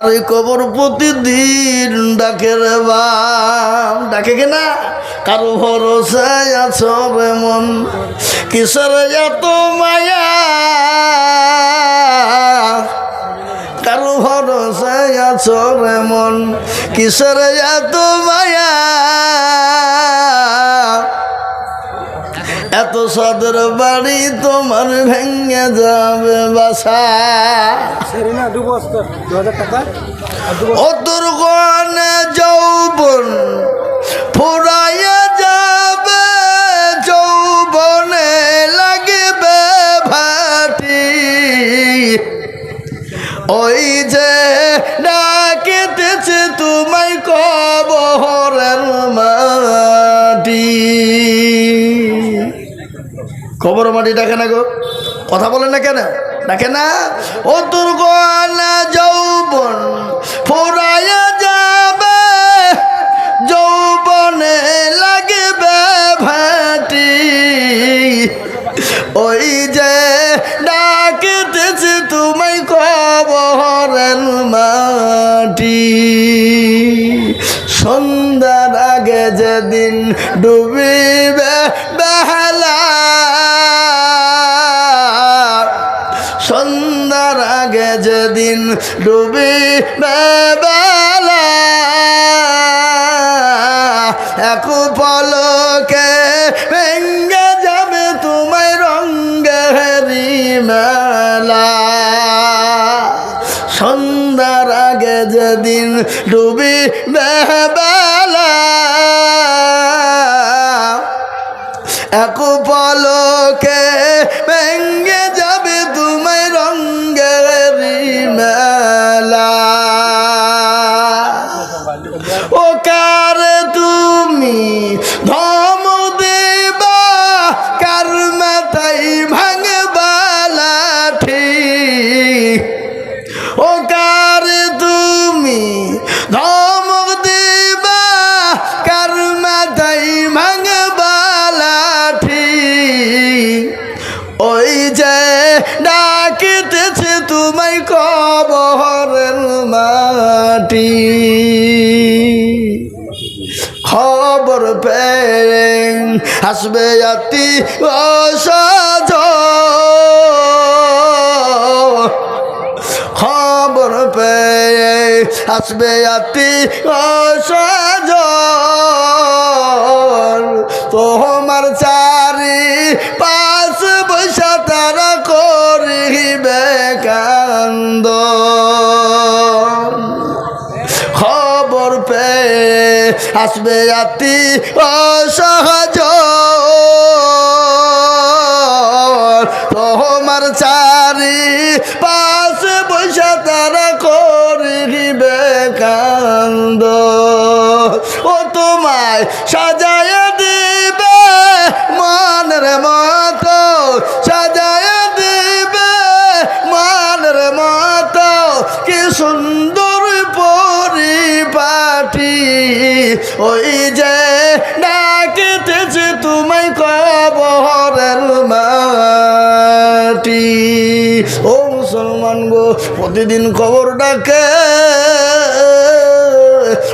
আর এই কবর প্রতিদিন ডাকে রে বাম ডাকে কিনা কারও ভরসায় আছো রে মন, কিসের এত মায়া? কারও ভরসায় আছো রে মন, কিসের এত মায়া? এত সদর বাড়ি তোমার ভেঙে যাবে বাসা। ও তোর যৌবন ফুরাইয়া যাবে কবর মাটি ডাকে না গো? কথা বলে না কেন? ডাকে না? ও দুর্গনা যৌবন ফুরাইয়া যাবে, যৌবনে লাগবে ভাটি। ওই যে ডাকিতেছে তুমি কবরের মাটি। সন্ধ্যার আগে যেদিন ডুবিবে যেদিন ডুবিবে বেলা এক পলকে ভেঙ্গে যাবে তোমায় রঙ্গে হেরি মেলা সন্ধ্যার আগে যেদিন ডুবি বেলা এক পলকে ভেঙ্গে ডাকিতেছে তোমায় কবরের মাটি। খবর পেয়ে আসবে আতি অসজ খবর পেয়ে আসবে আতি অসজ তোমার চারি পাশ বৈশা তারা কান্দ। খবর পে আসবে আতি অসহজ। ওই যে ডাকিতেছে তোমায় কবরের মাটি। ও মুসলমান গো, প্রতিদিন খবর ডাকে।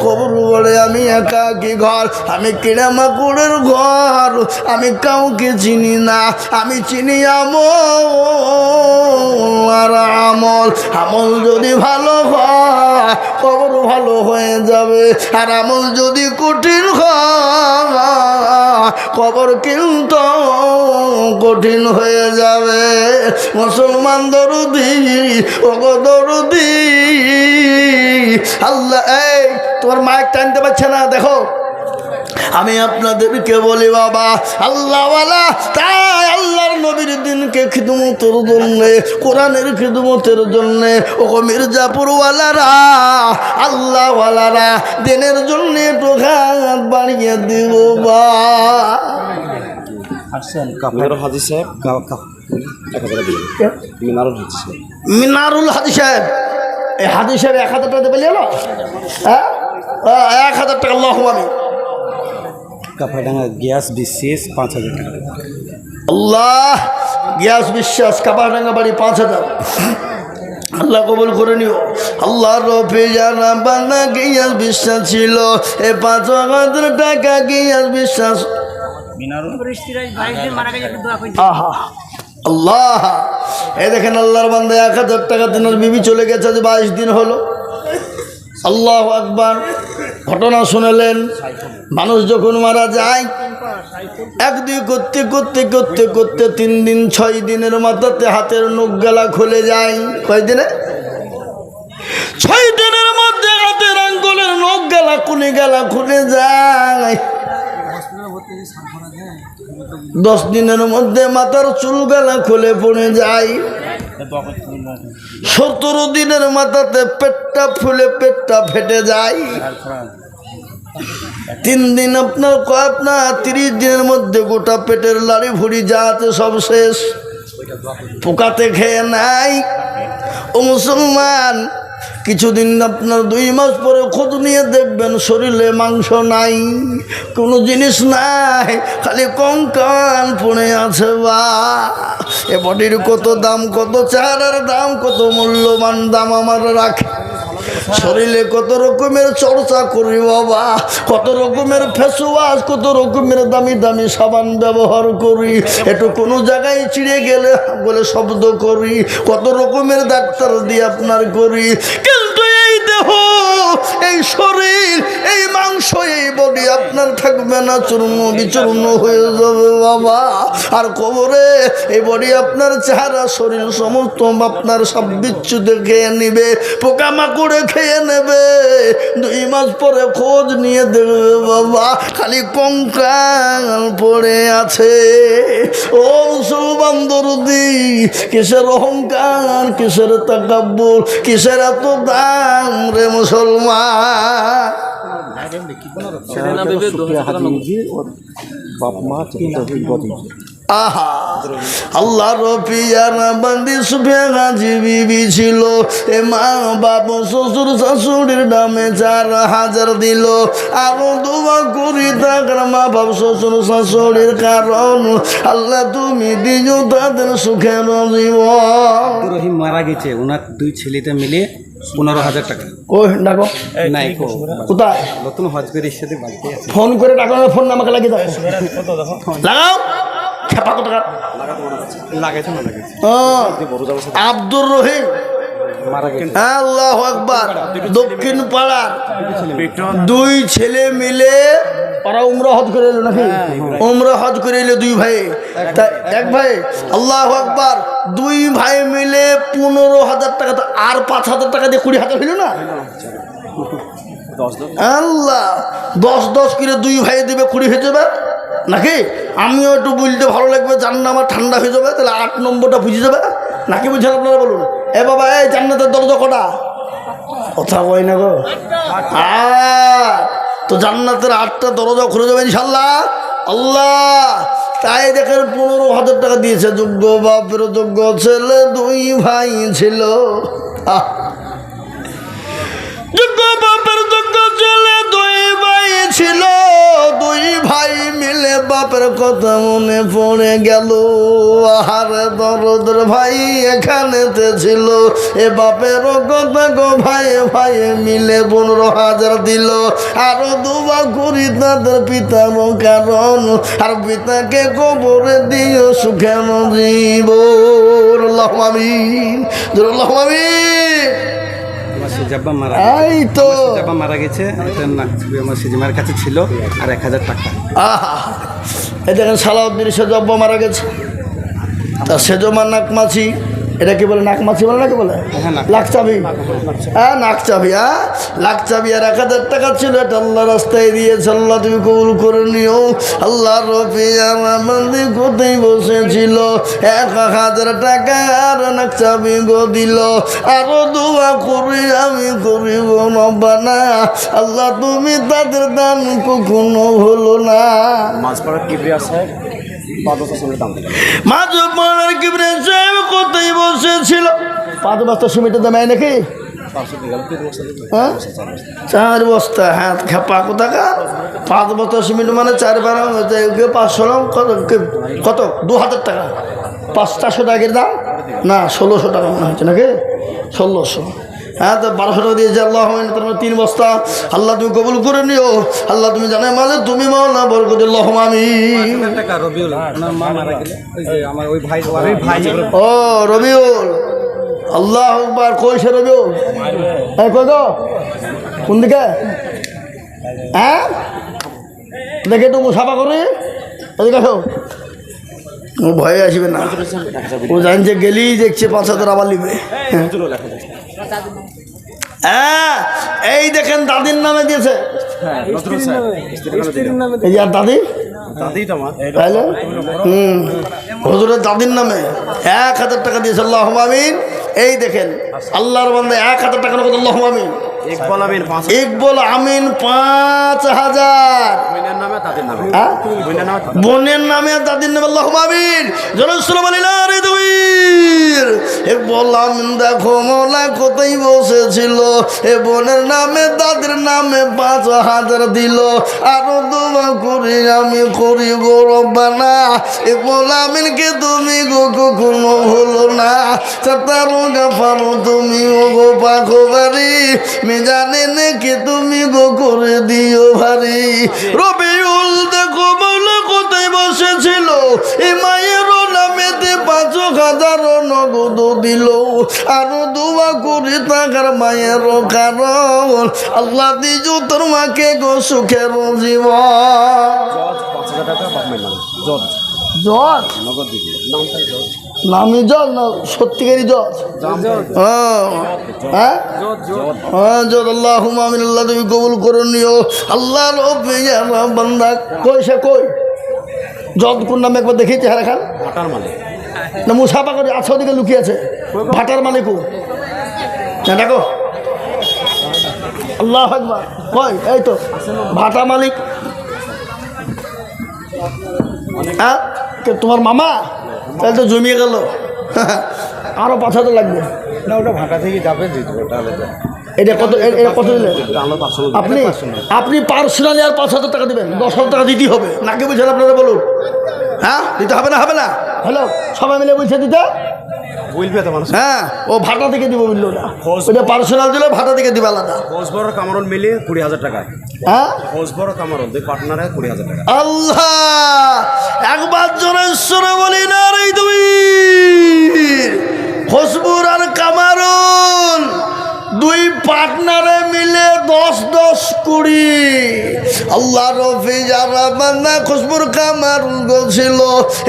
খবর বলে আমি একা কি ঘর? আমি কিনা মাকুড়ের ঘর। আমি কাউকে চিনি না। আমি চিনি আমল। আর আমল আমল যদি ভালো হয় খবর ভালো হয়ে যাবে। আর আমল যদি কঠিন কবর কিন্তু কঠিন হয়ে যাবে। মুসলমান দরুদি, ওগো দরুদি, আল্লাহ, এই, তোমার মায়ের টানতে পারছে না, দেখো। আমি আপনাদেরকে বলি বাবা আল্লাহওয়ালা তাই আল্লাহর নবীর দিনকে খিদমতের জন্যে কোরআনের খিদমতের জন্যে ও মির্জাপুরওয়ালারা আল্লাহওয়ালারা দিনের জন্য হাত বাড়িয়ে দিব বা। মিনারুল হাজি সাহেব। মিনারুল হাজি সাহেব। মিনারুল হাদি সাহেব। এই হাদি সাহেব এক হাজার টাকা দেবে হ্যাঁ? আহ, এক হাজার টাকা আল্লাহ আমি কাপাডাঙ্গা গ্যাস বিসিএস পাঁচ হাজার টাকা। আল্লাহ গ্যাস বিশ্বাস কাপাডাঙ্গা বাড়ি পাঁচ হাজার। আল্লাহ কবুল করে নিও। আল্লাহ রফে যারা বাংলা গিয়াস বিশ্বাস ছিল। এ পাঁচ হাজার টাকা গিয়াস বিশ্বাস আহা। আল্লাহ এই দেখেন আল্লাহর বান্দা এক হাজার টাকা দিনের বিবি চলে গেছে যে বাইশ দিন হলো। আল্লাহ আকবার। ঘটনা শুনেলেন, মানুষ যখন মারা যায় এক দুই করতে করতে করতে করতে তিন দিন, ছয় দিনের মাথাতে হাতের নখ গেলা খুলে যায়। কয় দিনে? ছয় দিনের মধ্যে হাতের আঙ্গুলের নখ গেলা খুলে গেলা, খুলে যায়। দশ দিনের মধ্যে মাথার চুল গেলা খুলে পড়ে যায়। সতেরো দিনের মাথাতে পেটটা ফুলে পেটটা ফেটে যায়। তিন দিন আপনার কয়েক আপনার তিরিশ দিনের মধ্যে গোটা পেটের লাড়ি ভুড়ি যা আছে সব শেষ। পোকাতে খেয়ে নাই। ও মুসলমান কিছুদিন আপনার দুই মাস পরে খোঁজ নিয়ে দেখবেন শরীরে মাংস নাই, কোনো জিনিস নাই, খালি কঙ্কান পড়ে আছে বা এ বডির কত দাম, কত চারার দাম, কত মূল্যবান দাম আমার রাখে শরীরে কত রকমের চর্চা করি বাবা, কত রকমের ফেসওয়াশ, কত রকমের দামি দামি সাবান ব্যবহার করি। একটু কোনো জায়গায় চিড়ে গেলে বলে শব্দ করি, কত রকমের ডাক্তার দিয়ে আপনার করি। এই শরীর, এই মাংস, এই বডি আপনার থাকবে না, চূর্ণ বিচূর্ণ হয়ে যাবে বাবা। আর কবরে এই বডি আপনার চেহারা, শরীর সমস্ত আপনার সব বিচ্ছুতে খেয়ে নিবে, পোকামাকড়ে খেয়ে নেবে। দুই মাস পরে খোঁজ নিয়ে দেবে বাবা, খালি কঙ্কাল পড়ে আছে। ও সুবান্দরদি কিসের অহংকার, কিসের তাকাব্বুর কিসের এত দাম রে মুসলমান? আল্লাহ বান্দি সুফিয়া গাজী বিবি ছিল। এ মা বাপ শ্বশুর শাশুড়ির নামে চার হাজার দিল। আরও দোয়া করি তাকার মা বাপ শ্বশুর শাশুড়ির কারণ। আল্লাহ তুমি দিও তাদের সুখের জীবন। মারা গেছে। ওনার দুই ছেলেতে মিলে পনেরো হাজার টাকা। কই ডাকো নাই কোথায়? নতুন হজ সাথে বাড়িতে ফোন করে ডাকো ফোন আমাকে লাগিয়ে দাও। লাগাও। খেপা কত টাকা? লাগাইছে না লাগাইছে হ্যাঁ, আব্দুর রহিম। আল্লাহ আকবার। দক্ষিণ পাড়ার দুই ছেলে মিলে ওরা উমরা হজ করে এলো নাকি? উমরা হজ করে এলো দুই ভাই। তা এক ভাই আল্লাহ আকবার দুই ভাই মিলে পনেরো হাজার টাকা তো আর পাঁচ হাজার টাকা দিয়ে কুড়ি হাজার হইল না? আল্লাহ দশ দশ করে দুই ভাই দেবে কুড়ি হয়ে যাবে? নাকি? আমিও একটু বুঝতে ভালো লাগবে জান্না আমার ঠান্ডা হয়ে যাবে তাহলে আট নম্বরটা বুঝে যাবে। নাকি বুঝছেন আপনারা বলুন? এ বাবা এই জান্নাতের দরজা কটা? কথা কয় না গো। আট তো জান্নাতের আটটা দরজা খুলে যাবে ইনশাল্লাহ। আল্লাহ, তাই দেখেন পনেরো হাজার টাকা দিয়েছে যোগ্য বাপের যোগ্য ছেলে, দুই ভাই ছিল। যোগ্য বাপের যোগ্য ছেলে, দুই ভাই ছিল। বাপের কথা মনে পড়ে গেল। আহার দরদের ভাই এখানেতে ছিল। এ বাপের কথা গো ভাই ভাই মিলে পনেরো হাজার দিল। আরও দুবা করি তাদের পিতার কারণ। আর পিতাকে কবরে দিও সুখে জীব লহমামিন লহমামিন আমার সিজাব্বা মারা এই তো। মারা গেছে। এটা না আমার সিজিমার কাছে ছিল আর এক হাজার টাকা। আহা। এই দেখেন সালাউদ্দিন সেজব্বা মারা গেছে। তা সেজমা নাকমাছি এটা কি বলে নাকমাছি বলে নাকি বলে? হ্যাঁ, লাকচাবি হ্যাঁ নাকচাবি হ্যাঁ? লাকচাবি আর এক হাজার টাকা ছিল এটা আল্লাহ রাস্তায় দিয়েছে আল্লাহ তুমি কবুল করে নিও। আল্লাহ রবি আমাদের কোথায় বসেছিল? এক হাজার টাকা আর নাকচাবি গো দিল। আরও দোয়া করি আমি করিব নবানা আল্লাহ তুমি তাদের দান কখনো হলো না। মাছ কিবরিয়া সাহেব? পাঁচ সঙ্গে দাম সাহেব কোথায় বসেছিল? দাম নাকি? হ্যাঁ? চার বস্তা হ্যাঁ খেপা কোথাকার? পাঁচ বস্তা সিমেন্ট মানে চার বারো পাঁচশো কত দু হাজার টাকা। পাঁচ চারশো টাকার দাম? না ষোলোশো টাকা মনে হচ্ছে নাকি? ষোলোশো। হ্যাঁ তো বারোশো টাকা দিয়েছে, আল্লাহ তার মানে তিন বস্তা। আল্লাহ তুমি কবুল করে নিও। আল্লাহ তুমি জানে মানে তুমি মাওলা বরকতুল্লাহ আমি ও, রবিউল। আল্লাহ আকবার, কই সে রবিউল? হ্যাঁ কই গো? কোন দিকে? হ্যাঁ? দেখে তো মুসাফা করে। এদিকে ও, ভয়ে আসবে না। ও জানছে গেলেই দেখছে পাঁচ হাজার আবার লিবে হ্যাঁ এই দেখেন দাদির নামে দিয়েছে। এই আর দাদি? হজুরের দাদির নামে। এক হাজার টাকা দিয়েছে আল্লাহ আমিন। এই দেখেন আল্লাহর বান্দা এক হাজার টাকা নগদ আল্লাহ আমিন। ইকবাল আমিন পাঁচ হাজার। বোনের নামে দাদির নামে। হ্যাঁ? বোনের নামে আর দাদির নামে আল্লাহ আমিন। জনসলাম আলী দুইর এ বললাম দেখো মোলা কোথায় বসেছিল? এ বোনের নামে, দাদির নামে পাঁচ হাজার দিল। আরও দোয়া করি আমি করি গৌরব বানা এ বলামিনকে তুমি গো কখনো হলো না। তারও গাফারো তুমি, ও গো পাখো বাড়ি মেজানে নাকি তুমি গো করে দিও ভারী। রবিউল দেখো কোথায় বসেছিল। এ মায়েরও নামেতে পাঁচ হাজার নগদ দিল। আরও দোয়া করে থাকার মায়েরও কারণ। আল্লাহ দিজ তোর মাকে গো সুখের জীবন। জজ মায়ের নামে। জজ। না জজ? হ্যাঁ। হ্যাঁ? হ্যাঁ জজ আল্লাহ আমিন আল্লাহ তুমি কবুল করে নিও। আল্লাহর বান্দা কই সে কই কোন নামে একবার দেখিয়েছে হ্যাঁ খান? ভাটার মালিক। না মুসাফা করে আছে ওদিকে লুকিয়ে আছে। ভাটার মালিকও। না দেখো। আল্লাহ কই? এই তো। ভাটা মালিক। হ্যাঁ? তোমার মামা? তাহলে তো জমিয়ে গেল। আরও পাঁচ হাজার লাগবে। না ওটা ভাটা থেকে যাবে দিতে ওটা আলাদা এটা কত এটা কত দিলেন আপনি আপনি পার্সোনালি আর পাঁচ হাজার টাকা দেবেন। দশ হাজার টাকা দিতেই হবে। নাকি বুঝছেন আপনারা বলুন? হ্যাঁ? দিতে হবে না হবে না? হ্যালো সবাই মিলে বলছে দিতে? বলবে তো মানুষ। হ্যাঁ ও ভাটা থেকে দিব বলল না। ওটা পার্সোনাল দিলে ভাটা থেকে দিবে আলাদা। কোচবড় কামারন মিলিয়ে কুড়ি হাজার টাকা। হ্যাঁ? কামারন দুই পার্টনারে কুড়ি হাজার টাকা। আল্লাহ! একবার জোরেশ্বরে বলি না রে তুমি খসবুর আর কামারুন পার্টনারে মিলে দশ দশ কুড়ি। আল্লাহ রফি যারা বান্দা খুশবুর কামার ছিল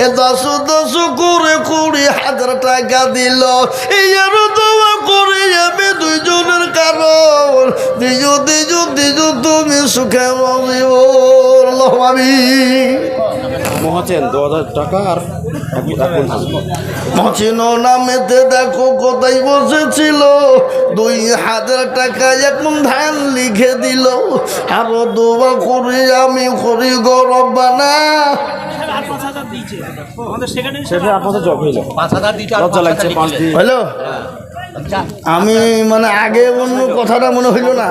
এ দশ দশ করে কুড়ি হাজার টাকা দিল। এই আর দোয়া করে যাবে দুইজনের কারণ। দিজ দিজ দিজ তুমি সুখে আমি মহাচেন দু হাজার টাকা আর এক এক হাজার মচিন নামেতে দেখো কোথায় বসেছিল। দুই হাজার টাকা এখন ধান লিখে দিল। আরও দোয়া করি আমি করি গরব বানা। হ্যালো? আমি মানে আগে অন্য কথাটা মনে হইল না।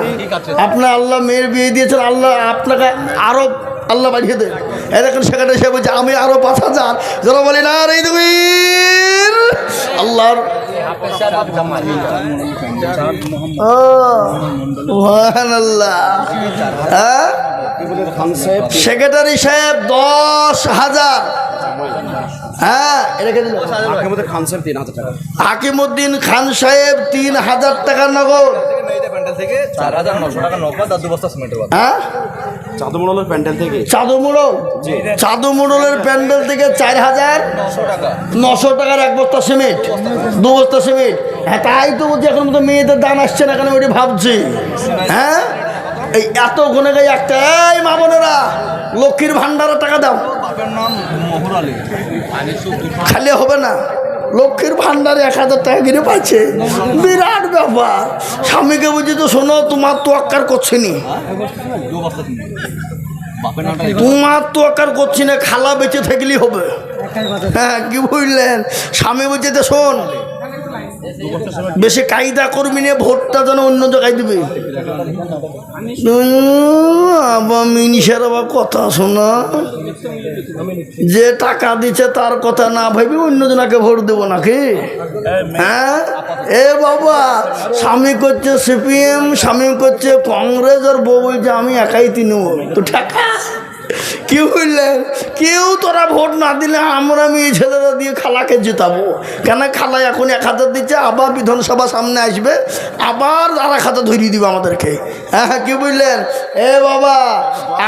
আপনার আল্লাহ মেয়ের বিয়ে দিয়েছেন আল্লাহ আপনাকে আরও আল্লাহ বাড়িয়ে দেন। এরকম সেখানে সে বলছে আমি আরও পাঁচ হাজার। যারা বলি না রে তুমি আল্লাহর আল্লাহ হ্যাঁ? সেক্রেটারি সাহেব দশ হাজার। হ্যাঁ এটা দিল? খান সাহেব তিন হাজার টাকা। হাকিমুদ্দিন খান সাহেব তিন হাজার টাকা নগদ। চার হাজার নশো টাকা নকদ আর দু বস্তা। সিমেন্টের হ্যাঁ? চাঁদমোড়লের প্যান্ডেল থেকে? প্যান্ডেল চার হাজার নশো টাকার এক বস্তা সিমেন্ট। দু বস্তা সিমেন্ট। হ্যাঁ তাই তো বলছি এখন তো মেয়েদের দান আসছে না কেন ওইটি ভাবছি। হ্যাঁ? এই এত গুনে গাই একটা এই মা বোনেরা লক্ষ্মীর ভান্ডারের টাকা দাও। বাপের নাম মহুর আলী। খালি হবে না। লক্ষ্মীর ভান্ডারে এক হাজার টাকা কিনে পাচ্ছে বিরাট ব্যাপার। স্বামীকে বুঝি তো শোনো তোমার তো আক্কার করছে নি। তোমার তো আকার করছি না খালা বেঁচে থাকলেই হবে। হ্যাঁ কি বুঝলেন? স্বামী বলছে তো শোন বেশি কায়দা করবি নিয়ে ভোটটা যেন অন্য জায়গায় দিবে। আবার মিনিষের আবার কথা শোনা। যে টাকা দিচ্ছে তার কথা না ভেবে অন্যজনাকে ভোট দেবো নাকি? হ্যাঁ? এ বাবা, স্বামী করছে সিপিএম, স্বামী করছে কংগ্রেস, আর বউ বলছে, আমি একাই তৃণমূল। তো টাকা কি বললেন কেউ তোরা ভোট না দিলে আমরা মেয়ে ছেলেরা দিয়ে খালাকে জেতাবো। কেন খালা এখন এক হাজার দিচ্ছে, আবার বিধানসভা সামনে আসবে, আবার আর এক হাজার ধরিয়ে দিবে আমাদেরকে। হ্যাঁ হ্যাঁ কি বুঝলেন এ বাবা,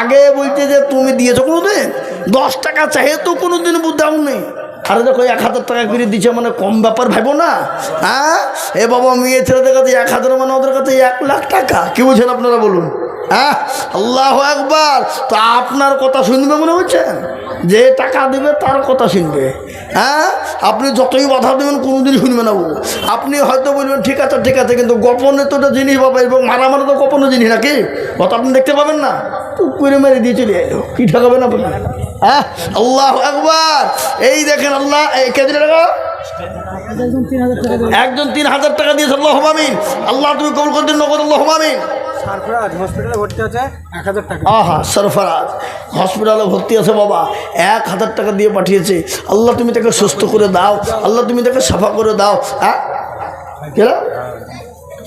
আগে বলছে যে তুমি দিয়েছ কোনোদিন? দশ টাকা চাহে তো কোনোদিন বুদ্ধাও নেই আরে দেখো, এক হাজার টাকা করে দিচ্ছে মানে কম ব্যাপার ভাবো না? হ্যাঁ? এ বাবা মেয়ে ছেলেদের কাছে এক হাজার মানে ওদের কাছে এক লাখ টাকা। কি বুঝছেন আপনারা বলুন? হ্যাঁ আল্লাহ একবার তো আপনার কথা শুনবে মনে হচ্ছেন যে টাকা দেবে, তার কথা শুনবে। হ্যাঁ আপনি যতই বাধা দেবেন কোনোদিন শুনবে না ও। আপনি হয়তো বলবেন, ঠিক আছে ঠিক আছে, কিন্তু গোপনে তো জিনিস পাবে এবং মারামারি তো গোপনে জিনিস নাকি? কত আপনি দেখতে পাবেন না। টুক করে মেরে দিয়ে চলে এলো। কী ঠকাবেন আপনি হ্যাঁ আল্লাহ একবার এই দেখেন আল্লাহ কে দিলে টাকা? একজন তিন হাজার টাকা। দিয়েছে, আল্লাহ আমিন আল্লাহ তুমি কবুল করে দিন, নগদ আল্লাহ আমিন সারফরাজ হসপিটালে ভর্তি আছে এক হাজার টাকা। আহা সরফরাজ হসপিটালে ভর্তি আছে বাবা। এক হাজার টাকা দিয়ে পাঠিয়েছে। আল্লাহ তুমি তাকে সুস্থ করে দাও। আল্লাহ তুমি তাকে সাফা করে দাও। হ্যাঁ?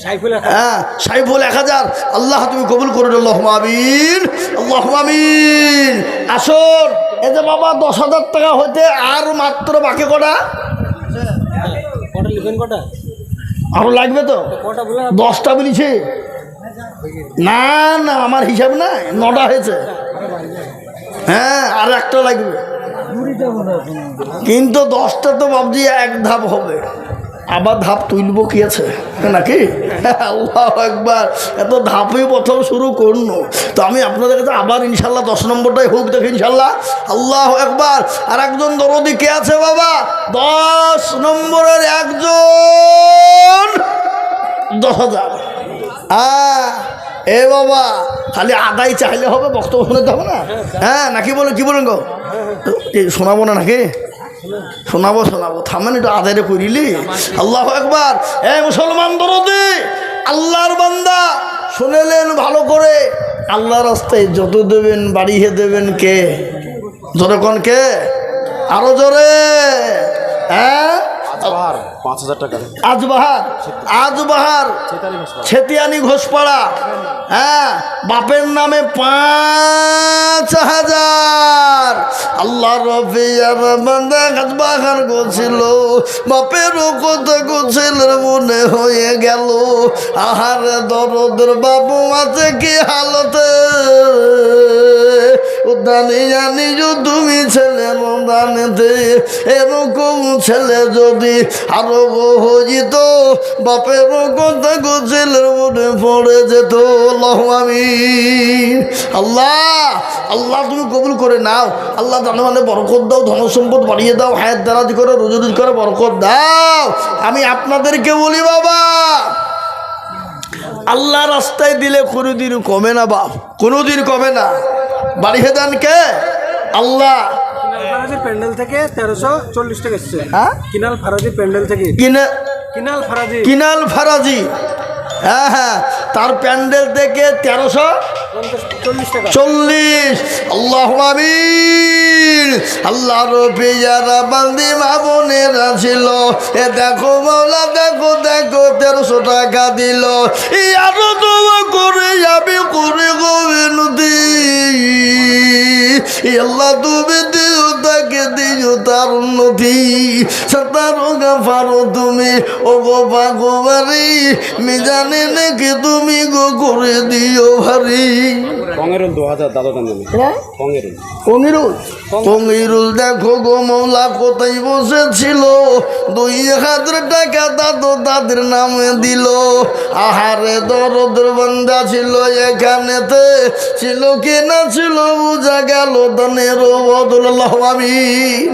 সাইফুল হ্যাঁ সাইফুল এক হাজার। আল্লাহ তুমি কবুল করে আল্লাহ আমিন। আল্লাহ আসুন। এই যে বাবা দশ হাজার টাকা হইতে আর মাত্র বাকি কটা? কটা আরও লাগবে তো? কটা বলে দশটা বলেছে। না না, আমার হিসাব নাই নটা হয়েছে। হ্যাঁ আর একটা লাগবে। কিন্তু দশটা তো ভাবছি এক ধাপ হবে। আবার ধাপ তুলবো কি আছে? নাকি? একবার এত ধাপই প্রথম শুরু করল তো আমি আপনাদের কাছে আবার ইনশাল্লাহ দশ নম্বরটাই হোক দেখি, ইনশাল্লাহ। আল্লাহ একবার আর একজন দরদি কে আছে বাবা? দশ নম্বরের একজন। দশ হাজার। হ্যাঁ এ বাবা, খালি আদায় চাইলে হবে, বক্তব্য শোনাতে হবে না। হ্যাঁ নাকি বলে, কি বলেন গো? শোনাবো না নাকি? শোনাবো শোনাবো। থামেন একটু আদায় করিলি। আল্লাহ একবার এ মুসলমান দরদে, আল্লাহর বান্দা, শুনেলেন ভালো করে। আল্লাহ রাস্তায় যত দেবেন, বাড়িয়ে দেবেন কে? যতক্ষণ কে? আরও জোরে। হ্যাঁ? পাহাড় পাঁচ হাজার টাকা। আজবাহার আজবাহার ছেতিয়ানি ঘোষপাড়া হ্যাঁ বাপের নামে পাঁচ হাজার। আল্লাহ রফিয়ার গোছিল বাপেরও কথা গোছিলের মনে হয়ে গেল। আহার দরদের বাবু আছে কি হালতে? উদ্যানে জানি যে তুমি ছেলে দানেতে এরকম ছেলে যদি আরও হইত বাপের কথা গোছেলের মনে পড়ে যেত। আমিন। আল্লাহ আল্লাহ তুমি কবুল করে নাও। আল্লাহ জানো মানে বরকত দাও ধন সম্পদ বাড়িয়ে দাও, হায়াত দারাজ করে রোজরুজ করে, বরকত দাও। আমি আপনাদেরকে বলি বাবা, আল্লাহ রাস্তায় দিলে কোনোদিন কমে না বাপ, কোনোদিন কমে না। বাড়িয়ে দেন কে? আল্লাহ। প্যান্ডেল থেকে তেরোশো চল্লিশ টাকা এসছে। হ্যাঁ? কিনাল ফারাজির প্যান্ডেল থেকে। কিনে কিনাল ফারাজি। কিনাল ফারাজি। হ্যাঁ হ্যাঁ। তার প্যান্ডেল থেকে তেরোশো চল্লিশ টাকা। চল্লিশ। আল্লাহ আমিন। আল্লাহ যারা বান্দি মা বোনেরা ছিল। এ দেখো মাওলা দেখো দেখো তেরোশো টাকা দিল। এই আরও করে যাবে করে আল্লাহ তুমি তার উন্নতি সাতারো গাফারো তুমি। ও গো বাগোবারি মিজানে নাকি তুমি গো করে দিও ভারী। কঙ্গিরুল কঙ্গিরুল দেখো গো মৌলা কোথায় বসেছিল। দুই হাজার টাকা দাদু তাদের নামে দিল। আহারে দরদের বান্দা ছিল এখানেতে। ছিল কি না ছিল বুঝা গেল দানের বদল আমিন।